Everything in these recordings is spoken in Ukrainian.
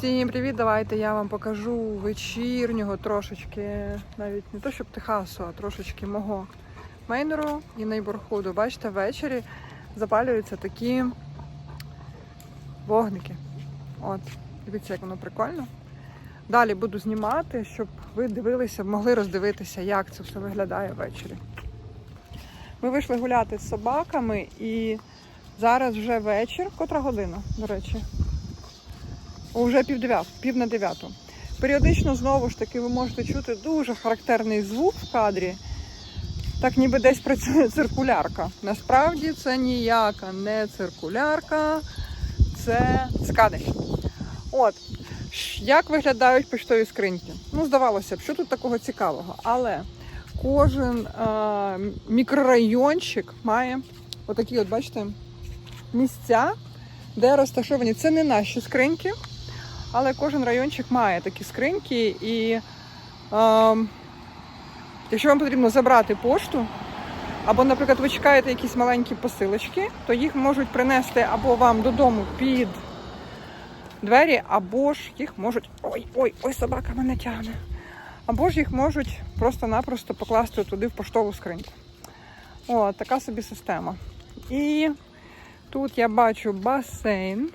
Всім привіт! Давайте я вам покажу вечірнього трошечки, навіть не то щоб Техасу, а трошечки мого мейнеру і нейборхуду. Бачите, ввечері запалюються такі вогники. От, дивіться, як воно прикольно. Далі буду знімати, щоб ви дивилися, могли роздивитися, як це все виглядає ввечері. Ми вийшли гуляти з собаками і зараз вже вечір. Котра година, до речі. Уже пів дев'ят, пів на дев'яту. Періодично знову ж таки ви можете чути дуже характерний звук в кадрі. Так ніби десь працює циркулярка. Насправді це ніяка не циркулярка, це цикади. От, як виглядають поштові скриньки? Ну, здавалося б, що тут такого цікавого. Але кожен е, мікрорайончик має отакі, от, бачите, місця, де розташовані. Це не наші скриньки, але кожен райончик має такі скриньки. І е, якщо вам потрібно забрати пошту, або, наприклад, ви чекаєте якісь маленькі посилочки, то їх можуть принести або вам додому під двері, або ж їх можуть. Ой, ой, ой, собака мене тягне. Або ж їх можуть просто-напросто покласти туди в поштову скриньку. О, така собі система. І тут я бачу басейн.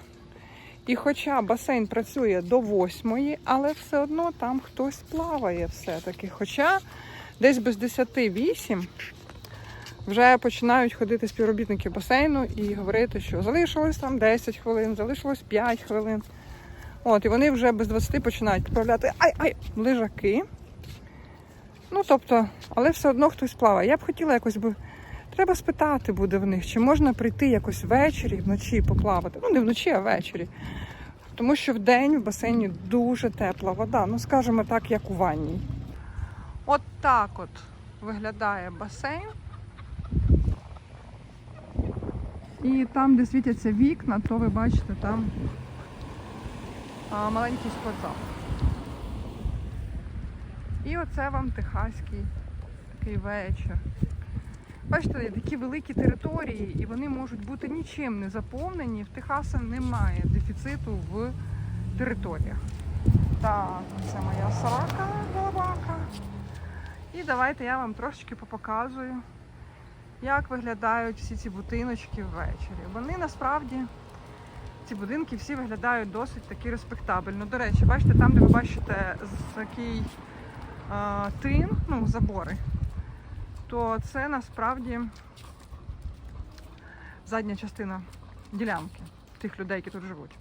І хоча басейн працює до восьмої, але все одно там хтось плаває все-таки. Хоча десь без 10-8 вже починають ходити співробітники басейну і говорити, що залишилось там 10 хвилин, залишилось 5 хвилин. От, і вони вже без 20 починають відправляти ай-ай лежаки. Ну, тобто, але все одно хтось плаває. Я б хотіла якось би. Треба спитати буде в них, чи можна прийти якось ввечері, вночі поплавати. Ну, не вночі, а ввечері. Тому що вдень в басейні дуже тепла вода. Ну, скажімо так, як у ванній. От так от виглядає басейн. І там, де світяться вікна, то ви бачите там маленький спортзал. І оце вам техаський такий вечір. Бачите, такі великі території, і вони можуть бути нічим не заповнені. В Техаса немає дефіциту в територіях. Так, це моя собака, голубака. І давайте я вам трошечки попоказую, як виглядають всі ці будиночки ввечері. Вони насправді, ці будинки всі виглядають досить таки респектабельно. До речі, бачите, там, де ви бачите такий а, тин, ну, забори, то це насправді задня частина ділянки тих людей, які тут живуть.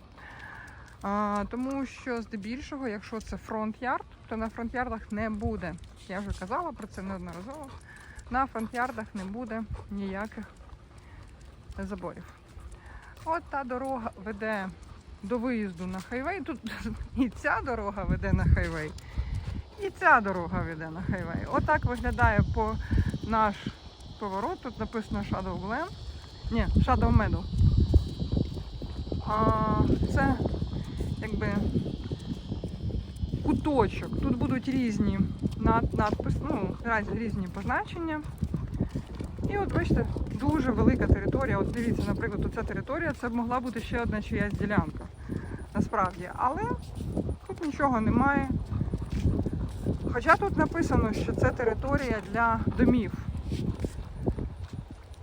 А, тому що здебільшого, якщо це фронт-ярд, то на фронт-ярдах не буде. Я вже казала про це неодноразово. На фронт-ярдах не буде ніяких заборів. От та дорога веде до виїзду на хайвей. Тут і ця дорога веде на хайвей, і ця дорога веде на хайвей. Отак виглядає по наш поворот. Тут написано Shadow Glen. Ні, Shadow Meadow. А, це якби куточок. Тут будуть різні над, надпис, ну, різні позначення. І от бачите, дуже велика територія. От дивіться, наприклад, оця територія, це б могла бути ще одна чиясь ділянка. Насправді. Але тут нічого немає. Хоча тут написано, що це територія для домів.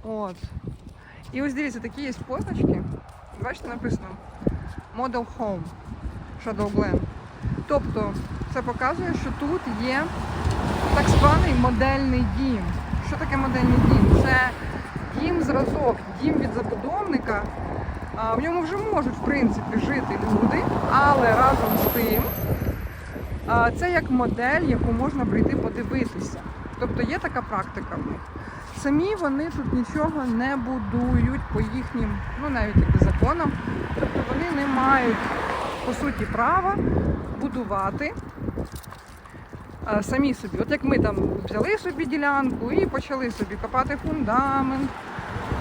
От. І ось дивіться, такі є позначки. Бачите, написано Model Home Shadow Glen. Тобто це показує, що тут є так званий модельний дім. Що таке модельний дім? Це дім зразок, дім від забудовника. В ньому вже можуть в принципі жити люди, але разом з тим це як модель, яку можна прийти подивитися. Тобто є така практика в них. Самі вони тут нічого не будують по їхнім, ну навіть якби законам. Тобто вони не мають по суті права будувати а, самі собі. От як ми там взяли собі ділянку і почали собі копати фундамент,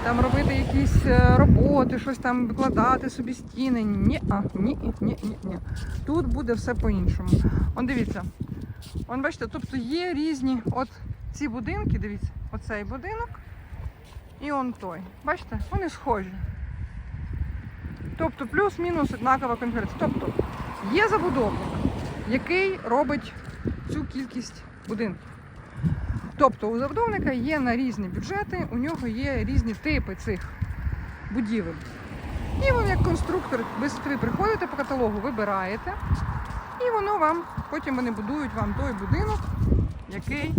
там робити якісь е, роботи, щось там викладати собі стіни. Ні, а, ні, ні, ні, ні. Тут буде все по-іншому. Он дивіться. Он бачите, тобто є різні, от ці будинки, дивіться, оцей будинок і он той. Бачите, вони схожі. Тобто плюс-мінус однакова конфігурація. Тобто Є забудовник, який робить цю кількість будинків. Тобто у забудовника є на різні бюджети, у нього є різні типи цих будівель. І ви як конструктор, ви приходите по каталогу, вибираєте, і воно вам, потім вони будують вам той будинок, який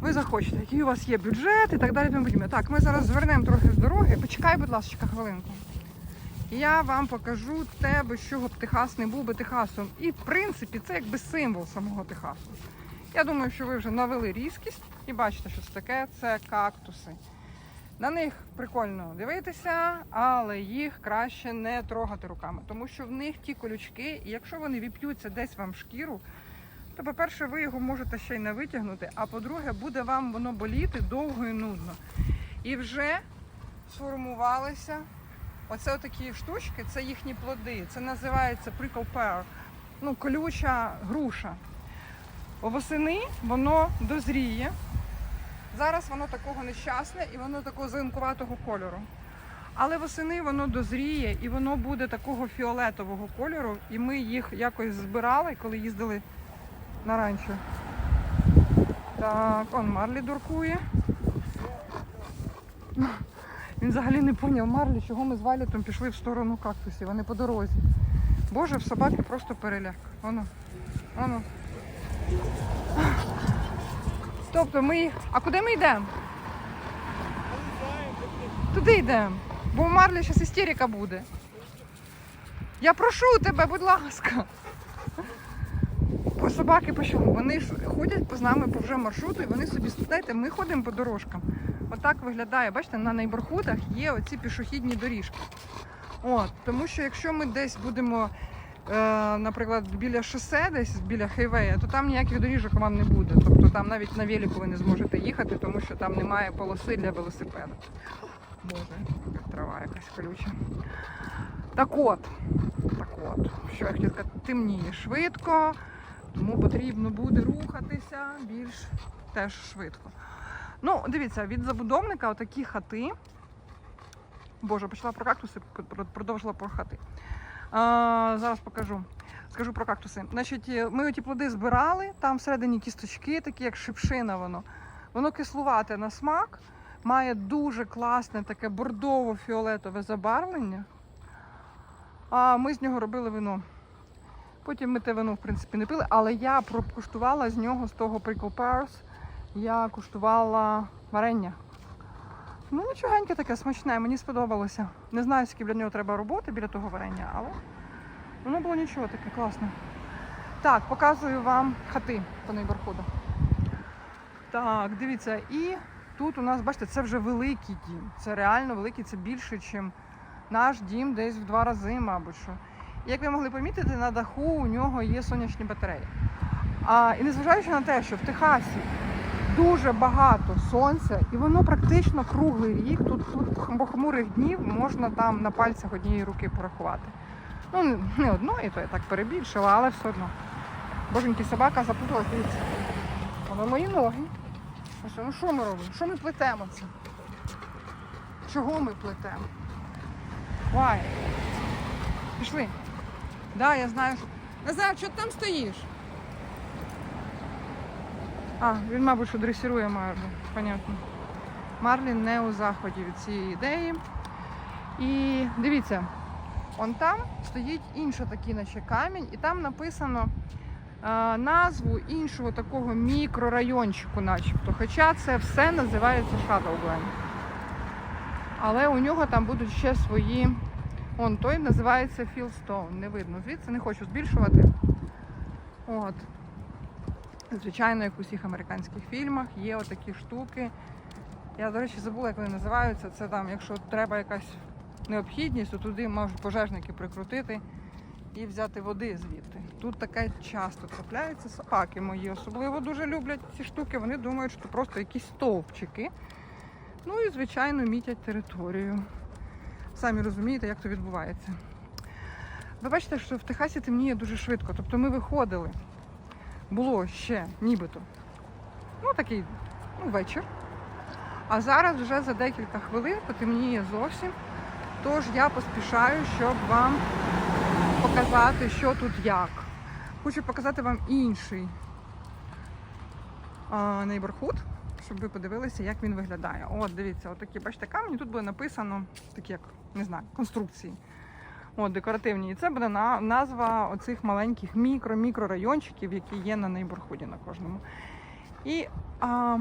ви захочете, який у вас є бюджет і так далі. Так, ми зараз звернемо трохи з дороги. Почекай, будь ласка, хвилинку. Я вам покажу те, без чого б Техас не був би Техасом. І в принципі це якби символ самого Техасу. Я думаю, що ви вже навели різкість і бачите, що це таке. Це кактуси. На них прикольно дивитися, але їх краще не трогати руками, тому що в них ті колючки, і якщо вони віп'ються десь вам в шкіру, то, по-перше, ви його можете ще й не витягнути, а по-друге, буде вам воно боліти довго і нудно. І вже сформувалися оце такі штучки, це їхні плоди. Це називається prickle pear, ну, колюча груша. Восени воно дозріє. Зараз воно такого нещасне і воно такого зеленкуватого кольору. Але восени воно дозріє і воно буде такого фіолетового кольору. І ми їх якось збирали, коли їздили на ранчо. Так, он Марлі дуркує. Він взагалі не поняв Марлі, чого ми з Валітом пішли в сторону кактусів, вони по дорозі. Боже, в собаки просто переляк. Воно, воно. Тобто ми. А куди ми йдемо? Туди йдемо. Бо у Марлі зараз істерика буде. Я прошу тебе, будь ласка. Бо собаки почали. Вони ходять з нами по вже маршруту і вони собі знаєте, ми ходимо по дорожкам. Отак виглядає. Бачите, на найборходах є оці пішохідні доріжки. От, тому що якщо ми десь будемо, наприклад, біля шосе, десь біля хайвея, то там ніяких доріжок вам не буде. Тобто там навіть на велику ви не зможете їхати, тому що там немає полоси для велосипеда. Боже, трава якась колюча. Так от, так от, що я хотіла темніє швидко, тому потрібно буде рухатися більш теж швидко. Ну, дивіться, від забудовника отакі хати. Боже, почала про кактуси, продовжила про хати. А, зараз покажу. Скажу про кактуси. Значить, е, ми оті плоди збирали, там всередині кісточки, такі як шипшина воно. Воно кислувате на смак, має дуже класне таке бордово-фіолетове забарвлення. А ми з нього робили вино. Потім ми те вино, в принципі, не пили, але я прокуштувала з нього, з того Prickle Pears, я куштувала варення. Ну, нічогеньке таке смачне, мені сподобалося. Не знаю, скільки для нього треба роботи біля того варення, але воно було нічого таке класне. Так, показую вам хати по нейборходу. Так, дивіться, і тут у нас, бачите, це вже великий дім. Це реально великий, це більше, ніж наш дім десь в два рази, мабуть. що. Як ви могли помітити, на даху у нього є сонячні батареї. А, і незважаючи на те, що в Техасі дуже багато сонця, і воно практично круглий рік. Тут, тут хмурих днів можна там на пальцях однієї руки порахувати. Ну, не одної, то я так перебільшила, але все одно. Боженьки, собака запуталась, дивіться. Воно мої ноги. Що, ну що ми робимо? Що ми плетемо це? Чого ми плетемо? Вай. Пішли. Да, я знаю. що- Назар, що ти там стоїш? А, він, мабуть, що дресирує Марлі. Понятно. Марлі не у заході від цієї ідеї. І дивіться, он там стоїть інший такий, наче камінь, і там написано е, назву іншого такого мікрорайончику, начебто. Хоча це все називається Shadowglen. Але у нього там будуть ще свої. Он той називається Fieldstone. Не видно звідси, не хочу збільшувати. От. Звичайно, як у всіх американських фільмах, є отакі штуки. Я, до речі, забула, як вони називаються. Це там, якщо треба якась необхідність, то туди можуть пожежники прикрутити і взяти води звідти. Тут таке часто трапляється. Собаки мої особливо дуже люблять ці штуки. Вони думають, що просто якісь стовпчики. Ну і, звичайно, мітять територію. Самі розумієте, як це відбувається. Ви бачите, що в Техасі темніє дуже швидко. Тобто ми виходили було ще нібито ну такий ну, вечір. А зараз вже за декілька хвилин потемніє зовсім. Тож я поспішаю, щоб вам показати, що тут як. Хочу показати вам інший нейборхуд, щоб ви подивилися, як він виглядає. От, дивіться, отакі, бачите, камені. Тут буде написано такі, як не знаю, конструкції. От, декоративні. І це буде на, назва оцих маленьких мікро-мікро райончиків, які є на нейборхуді на кожному. І а,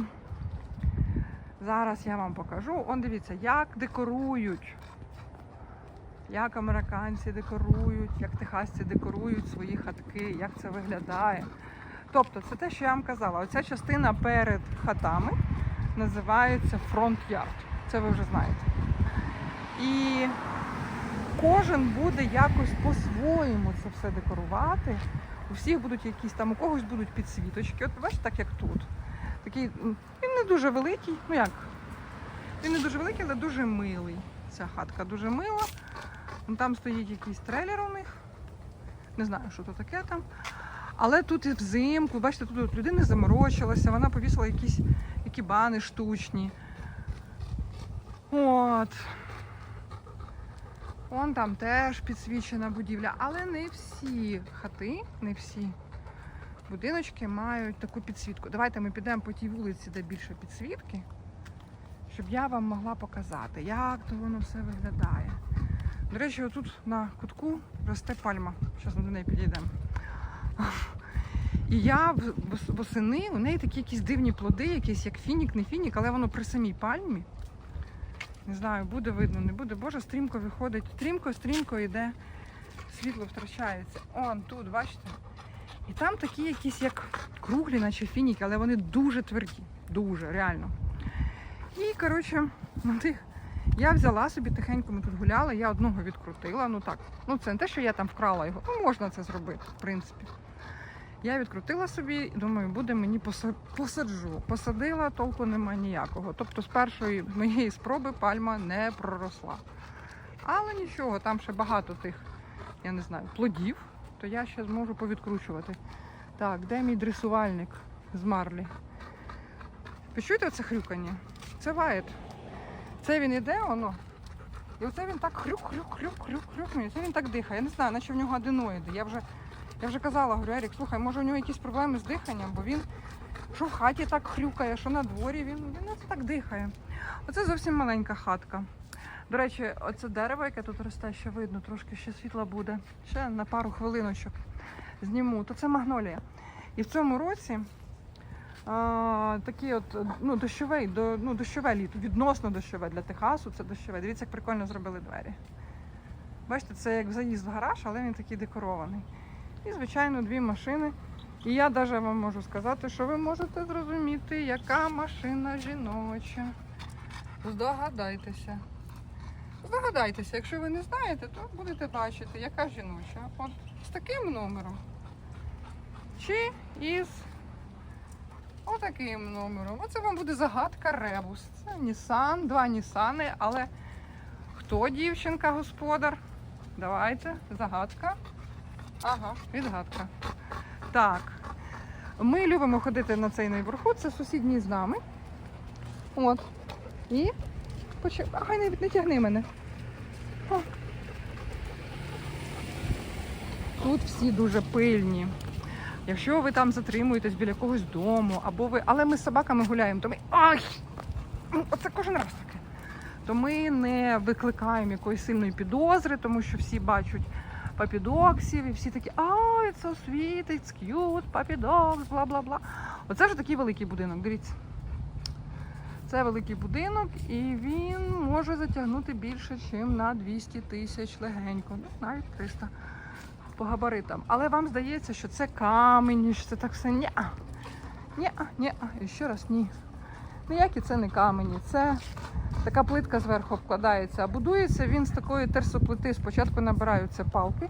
зараз я вам покажу. Он дивіться, як декорують. Як американці декорують, як техасці декорують свої хатки, як це виглядає. Тобто, це те, що я вам казала. Оця частина перед хатами називається фронт-ярд. Це ви вже знаєте. І кожен буде якось по-своєму це все декорувати. У всіх будуть якісь там, у когось будуть підсвіточки. От бачите, так як тут. Такий, він не дуже великий, ну як? Він не дуже великий, але дуже милий. Ця хатка дуже мила. Там стоїть якийсь трейлер у них. Не знаю, що то таке там. Але тут і взимку, бачите, тут людина заморочилася, вона повісила якісь екібани штучні. От. Вон там теж підсвічена будівля. Але не всі хати, не всі будиночки мають таку підсвітку. Давайте ми підемо по тій вулиці, де більше підсвітки, щоб я вам могла показати, як то воно все виглядає. До речі, отут на кутку росте пальма. Зараз ми до неї підійдемо. І я восени, у неї такі якісь дивні плоди, якісь як фінік, не фінік, але воно при самій пальмі. Не знаю, буде видно, не буде. Боже, стрімко виходить. Стрімко, стрімко йде, світло втрачається. Он тут, бачите? І там такі якісь як круглі, наче фініки, але вони дуже тверді. Дуже, реально. І, коротше, на тих я взяла собі тихенько, ми тут гуляли, я одного відкрутила. Ну так, ну це не те, що я там вкрала його. Ну, можна це зробити, в принципі. Я відкрутила собі, думаю, буде мені посаджу. Посадила, толку нема ніякого. Тобто з першої моєї спроби пальма не проросла. Але нічого, там ще багато тих, я не знаю, плодів, то я ще зможу повідкручувати. Так, де мій дресувальник з марлі? Ви чуєте це хрюкання? Це ваєт. Це він іде, воно. І оце він так хрюк, хрюк, хрюк, хрюк, хрюк. Це він так дихає. Я не знаю, наче в нього аденоїди. Я вже, я вже казала, говорю, Ерік, слухай, може у нього якісь проблеми з диханням, бо він що в хаті так хрюкає, що на дворі, він, він так дихає. Оце зовсім маленька хатка. До речі, оце дерево, яке тут росте, ще видно, трошки ще світла буде. Ще на пару хвилиночок зніму. То це магнолія. І в цьому році а, такий от ну, дощовий, до, ну, дощове літо, відносно дощове для Техасу, це дощове. Дивіться, як прикольно зробили двері. Бачите, це як заїзд в гараж, але він такий декорований. І, звичайно, дві машини. І я навіть вам можу сказати, що ви можете зрозуміти, яка машина жіноча. Здогадайтеся. Здогадайтеся, якщо ви не знаєте, то будете бачити, яка жіноча. От з таким номером. Чи із отаким номером. Оце вам буде загадка ребус. Це Nissan, два Нісани, але хто дівчинка, господар? Давайте, загадка. Ага, відгадка. Так. Ми любимо ходити на цей нейборхуд, це сусідній з нами. От. І почи... Ай, не, не тягни мене. О. Тут всі дуже пильні. Якщо ви там затримуєтесь біля якогось дому, або ви. Але ми з собаками гуляємо, то ми. Ай! Ну, Оце кожен раз таке. То ми не викликаємо якоїсь сильної підозри, тому що всі бачать папідоксів, і всі такі, it's so sweet, it's cute, папідокс, бла бла бла. Оце вже такий великий будинок, дивіться. Це великий будинок, і він може затягнути більше, ніж на 200 тисяч легенько, ну навіть 300 по габаритам. Але вам здається, що це камені, що це так все. Ні. Ні, ні, і ще раз ні. Ніякі це не камені, це така плитка зверху обкладається, а будується він з такої терсоплити. Спочатку набираються палки.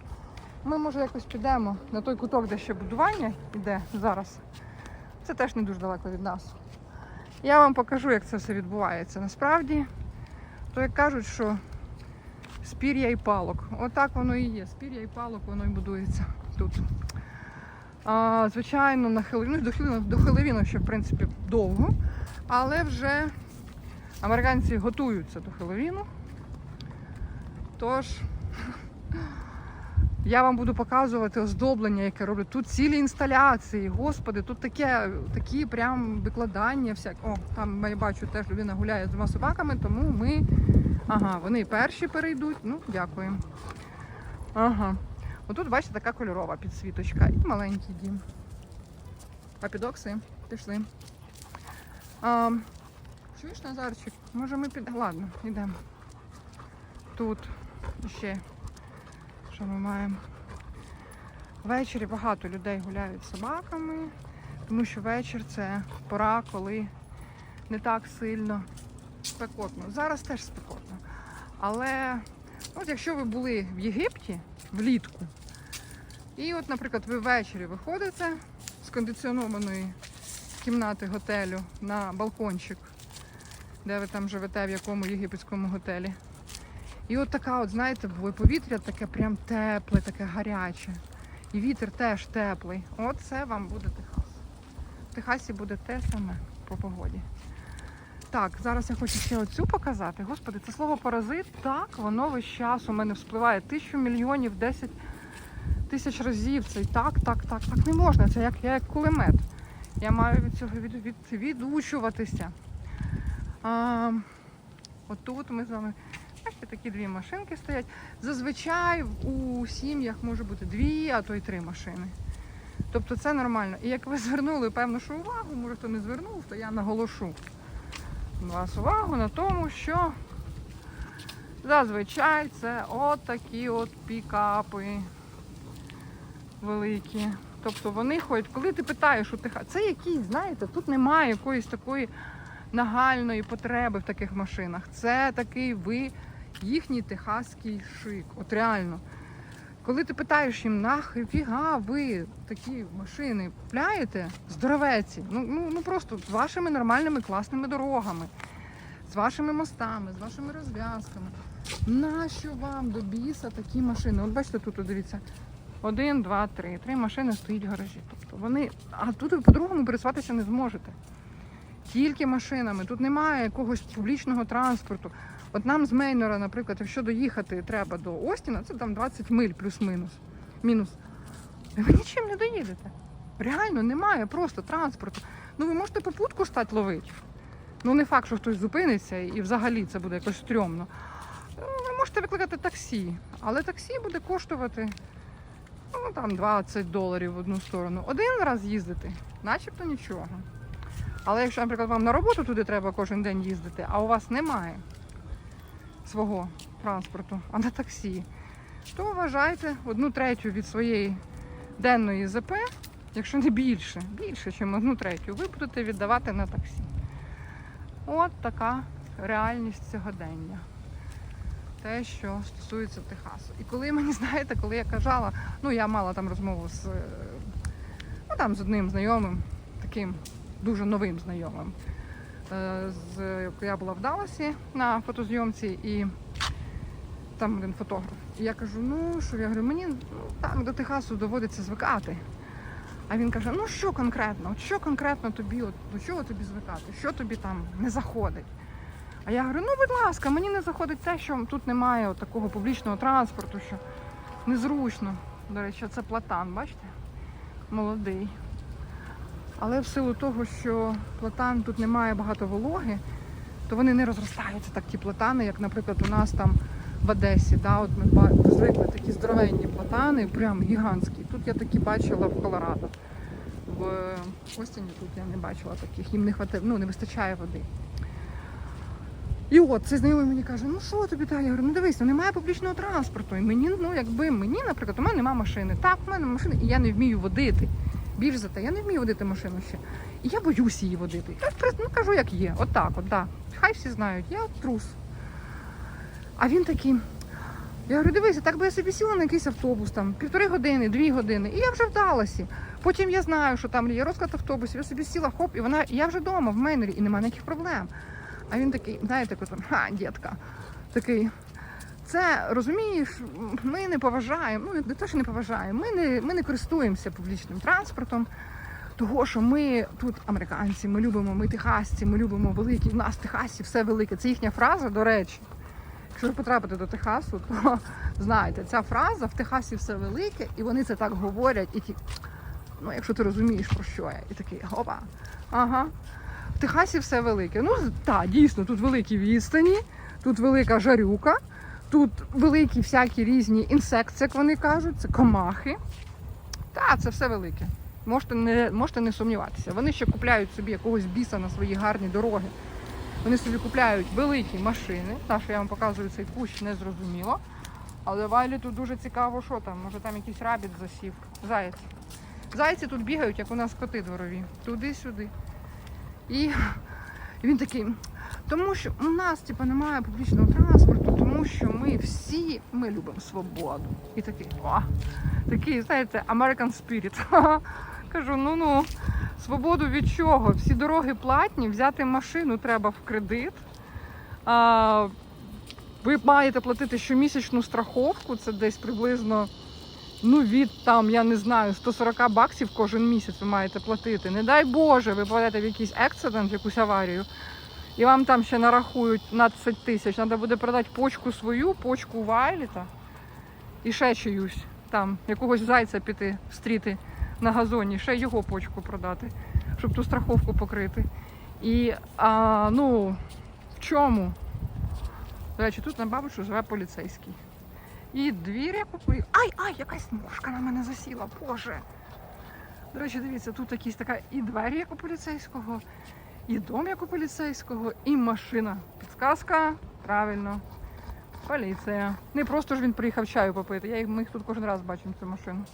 Ми, може, якось підемо на той куток, де ще будування йде зараз. Це теж не дуже далеко від нас. Я вам покажу, як це все відбувається. Насправді, то як кажуть, що з пір'я і палок. Отак воно і є. З пір'я і палок воно і будується тут. А, звичайно, на Хеллоуін, ну, до Хеллоуіну ще в принципі довго, але вже американці готуються до Хеллоуіну. Тож, Я вам буду показувати оздоблення, яке роблять. Тут цілі інсталяції. Господи, тут таке, такі прям викладання. Всяк. О, там я бачу, теж людина гуляє з двома собаками, тому ми. Ага, вони перші перейдуть. Ну, дякуємо. Ага. Отут, бачите, така кольорова підсвіточка і маленький дім. Папідокси, пішли. А, чуєш, Назарчик? Може ми підемо? Ладно, йдемо. Тут ще що ми маємо? Ввечері багато людей гуляють з собаками, тому що вечір це пора, коли не так сильно спекотно. Зараз теж спекотно. Але от якщо ви були в Єгипті влітку, і от, наприклад, ви ввечері виходите з кондиціонованої кімнати готелю на балкончик, де ви там живете, в якому єгипетському готелі. І от така, от, знаєте, бо повітря таке прям тепле, таке гаряче. І вітер теж теплий. От це вам буде Техас. В Техасі буде те саме по погоді. Так, зараз я хочу ще оцю показати. Господи, це слово паразит, так, воно весь час у мене вспливає тисячу мільйонів, 10 тисяч разів. Це так, так, так, так не можна. Це як як кулемет. Я маю від цього від, від, відучуватися. А, отут ми з вами. Бачите, такі дві машинки стоять. Зазвичай у сім'ях може бути дві, а то й три машини. Тобто це нормально. І як ви звернули певно, що увагу, може хто не звернув, то я наголошу вас увагу на тому, що зазвичай це от такі от пікапи великі. Тобто вони ходять, коли ти питаєш у тих, це якісь, знаєте, тут немає якоїсь такої нагальної потреби в таких машинах. Це такий ви їхній техаський шик. От реально. Коли ти питаєш їм, нафіга ви такі машини купляєте, здоровеці, ну, ну, ну просто з вашими нормальними класними дорогами, з вашими мостами, з вашими розв'язками. Нащо вам до біса такі машини? От бачите, тут дивіться. Один, два, три. Три машини стоїть в гаражі. Тобто вони. А тут ви по-другому пересуватися не зможете. Тільки машинами. Тут немає якогось публічного транспорту. От нам з Мейнора, наприклад, якщо доїхати треба до Остіна, це там 20 миль плюс-мінус. Мінус. Ви нічим не доїдете. Реально немає просто транспорту. Ну ви можете попутку стати ловити. Ну не факт, що хтось зупиниться і взагалі це буде якось стрьомно. Ну, Ви можете викликати таксі, але таксі буде коштувати ну, там 20 доларів в одну сторону. Один раз їздити, начебто нічого. Але якщо, наприклад, вам на роботу туди треба кожен день їздити, а у вас немає свого транспорту, а на таксі, то вважайте одну третю від своєї денної ЗП, якщо не більше, більше, ніж одну третю, ви будете віддавати на таксі. От така реальність сьогодення. Те, що стосується Техасу. І коли мені знаєте, коли я казала, ну я мала там розмову з, е, ну, там, з одним знайомим, таким дуже новим знайомим. Е, З, я була в Далласі на фотозйомці і там один фотограф. І я кажу, ну що, я говорю, мені ну, так до Техасу доводиться звикати. А він каже: ну що конкретно? От що конкретно тобі, от до чого тобі звикати? Що тобі там не заходить? А я говорю, ну будь ласка, мені не заходить те, що тут немає такого публічного транспорту, що незручно. До речі, це платан, бачите? Молодий. Але в силу того, що платан тут немає багато вологи, то вони не розростаються так ті платани, як, наприклад, у нас там в Одесі. Да? От ми звикли такі здоровенні платани, прям гігантські. Тут я такі бачила в Колорадо. В Остіні тут я не бачила таких, їм не хватає, ну не вистачає води. І от цей знайомий мені каже, ну що тобі далі? Я говорю, ну дивись, ну немає публічного транспорту. І мені, ну якби мені, наприклад, у мене немає машини. Так, у мене машина, і я не вмію водити. Більш за те, я не вмію водити машину ще. І я боюсь її водити. Я ну, кажу, як є. Отак, от, да. Хай всі знають, я трус. А він такий. Я говорю, дивися, так би я собі сіла на якийсь автобус, там півтори години, дві години, і я вже вдалася. Потім я знаю, що там є розклад автобусів, я собі сіла, хоп, і вона, і я вже вдома, в Мейнері, і немає ніяких проблем. А він такий, знаєте, там, ха, дітка, такий. Це розумієш, ми не поважаємо, ну не те, що не поважаємо, ми не, ми не користуємося публічним транспортом, того, що ми тут американці, ми любимо, ми техасці, ми любимо великі, в нас в Техасі все велике. Це їхня фраза, до речі. Якщо ви потрапите до Техасу, то знаєте, ця фраза в Техасі все велике, і вони це так говорять, і ті, ну, якщо ти розумієш, про що я, і такий опа. Ага. В Техасі все велике. Ну, так, дійсно, тут великі відстані, тут велика жарюка, тут великі всякі різні інсекти, як вони кажуть, це комахи. Так, це все велике. Можете не, можете не сумніватися. Вони ще купляють собі якогось біса на свої гарні дороги. Вони собі купляють великі машини. Та, що я вам показую цей кущ, не зрозуміло. Але Вайлі тут дуже цікаво, що там. Може там якийсь рабіт засів. Заєць. Зайці тут бігають, як у нас коти дворові. Туди-сюди. І він такий, тому що у нас типу, немає публічного транспорту, тому що ми всі ми любимо свободу. І такий, о, такий, знаєте, American Spirit. Кажу, ну ну, свободу від чого? Всі дороги платні, взяти машину треба в кредит. А, ви маєте платити щомісячну страховку, це десь приблизно ну, від там, я не знаю, 140 баксів кожен місяць ви маєте платити. Не дай Боже, ви попадете в якийсь ексидент, в якусь аварію, і вам там ще нарахують 15 тисяч. Треба буде продати почку свою, почку Вайліта і ще чиюсь там, якогось зайця піти встріти на газоні, ще його почку продати, щоб ту страховку покрити. І а, ну, в чому? До речі, тут на бабочку живе поліцейський. І двір я купую. Ай, ай, якась мушка на мене засіла, боже. До речі, дивіться, тут якісь така і двері, як у поліцейського, і дом, як у поліцейського, і машина. Підсказка, правильно. Поліція. Не просто ж він приїхав чаю попити. Я їх, ми їх тут кожен раз бачимо цю машину.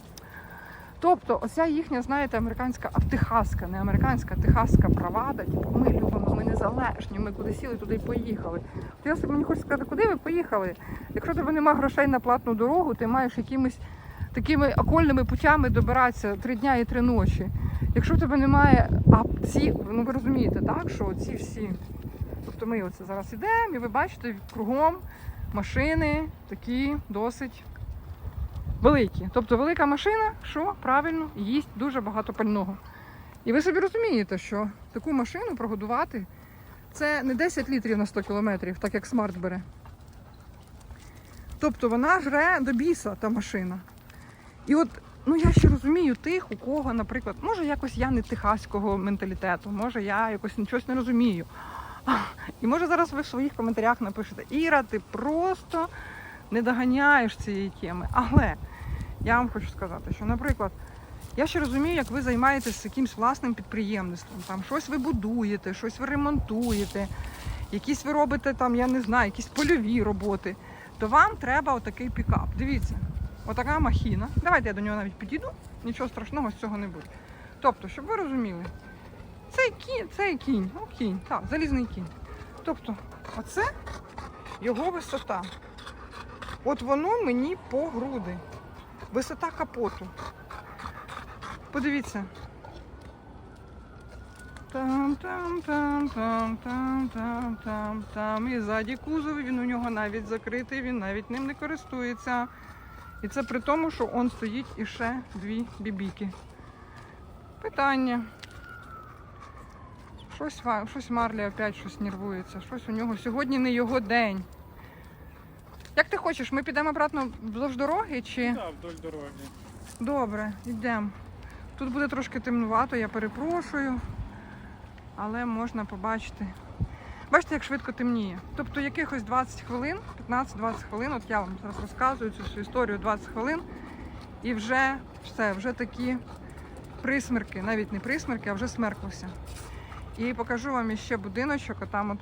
Тобто, оця їхня, знаєте, американська, а техаска, не американська, техаска правада. Типу, ми любимо, ми ми куди сіли, туди й поїхали. От я собі мені хочу сказати, куди ви поїхали? Якщо тебе немає грошей на платну дорогу, ти маєш якимись такими окольними путями добиратися три дня і три ночі. Якщо в тебе немає, а ці, ну ви розумієте, так, що ці всі. Тобто ми оце зараз ідемо, і ви бачите кругом машини такі досить великі. Тобто велика машина, що правильно, їсть дуже багато пального. І ви собі розумієте, що таку машину прогодувати це не 10 літрів на 100 кілометрів, так як смарт бере. Тобто вона жре до біса, та машина. І от, ну я ще розумію тих, у кого, наприклад, може якось я не техаського менталітету, може я якось щось не розумію. І може зараз ви в своїх коментарях напишете, Іра, ти просто не доганяєш цієї теми. Але я вам хочу сказати, що, наприклад, я ще розумію, як ви займаєтесь якимсь власним підприємництвом. Там щось ви будуєте, щось ви ремонтуєте, якісь ви робите там, я не знаю, якісь польові роботи. То вам треба отакий пікап. Дивіться, отака махіна. Давайте я до нього навіть підійду, нічого страшного з цього не буде. Тобто, щоб ви розуміли, цей кінь, цей кінь, ну кінь, так, залізний кінь. Тобто, оце його висота. От воно мені по груди. Висота капоту. Подивіться. Там, там, там, там, там, там, там, там. І ззаді кузов, він у нього навіть закритий, він навіть ним не користується. І це при тому, що он стоїть іще дві бібіки. Питання. Щось, щось Марлі опять щось нервується. Щось у нього сьогодні не його день. Як ти хочеш, ми підемо обратно вздовж дороги чи. Да, вдоль дороги. Добре, йдемо. Тут буде трошки темнувато, я перепрошую, але можна побачити. Бачите, як швидко темніє. Тобто якихось 20 хвилин, 15-20 хвилин, от я вам зараз розказую цю всю історію 20 хвилин, і вже все, вже такі присмерки, навіть не присмерки, а вже смеркався. І покажу вам іще будиночок, а там от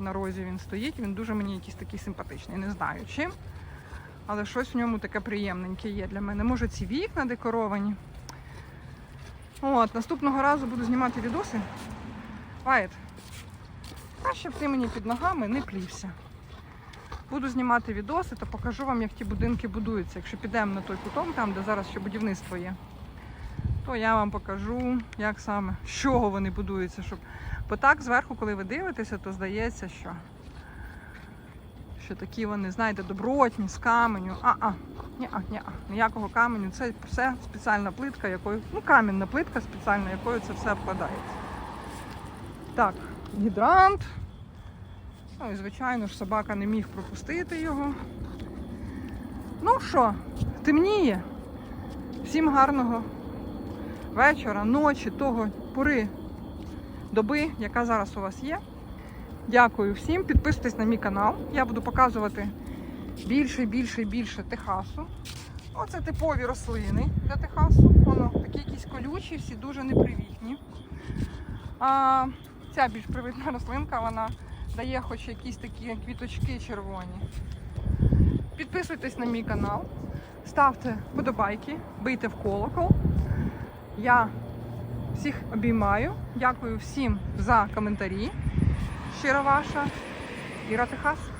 на розі він стоїть. Він дуже мені якийсь такий симпатичний. Не знаю чим. Але щось в ньому таке приємненьке є для мене. Може ці вікна декоровані. От, наступного разу буду знімати відоси. Вайт, краще б ти мені під ногами не плівся. Буду знімати відоси та покажу вам, як ті будинки будуються. Якщо підемо на той куток, там, де зараз ще будівництво є, то я вам покажу, як саме, з чого вони будуються. Щоб... Бо так зверху, коли ви дивитеся, то здається, що що такі вони, знаєте, добротні, з каменю. А-а, ні-а, ні-а, ніякого каменю. Це все спеціальна плитка, якою, ну, камінна плитка спеціальна, якою це все вкладається. Так, гідрант. Ну і звичайно ж собака не міг пропустити його. Ну що, темніє. Всім гарного вечора, ночі, того пори доби, яка зараз у вас є. Дякую всім. Підписуйтесь на мій канал. Я буду показувати більше, більше і більше Техасу. Оце типові рослини для Техасу. Воно такі якісь колючі, всі дуже непривітні. А ця більш привітна рослинка, вона дає хоч якісь такі квіточки червоні. Підписуйтесь на мій канал, ставте вподобайки, бийте в колокол. Я всіх обіймаю. Дякую всім за коментарі. Щира ваша Іра Техас.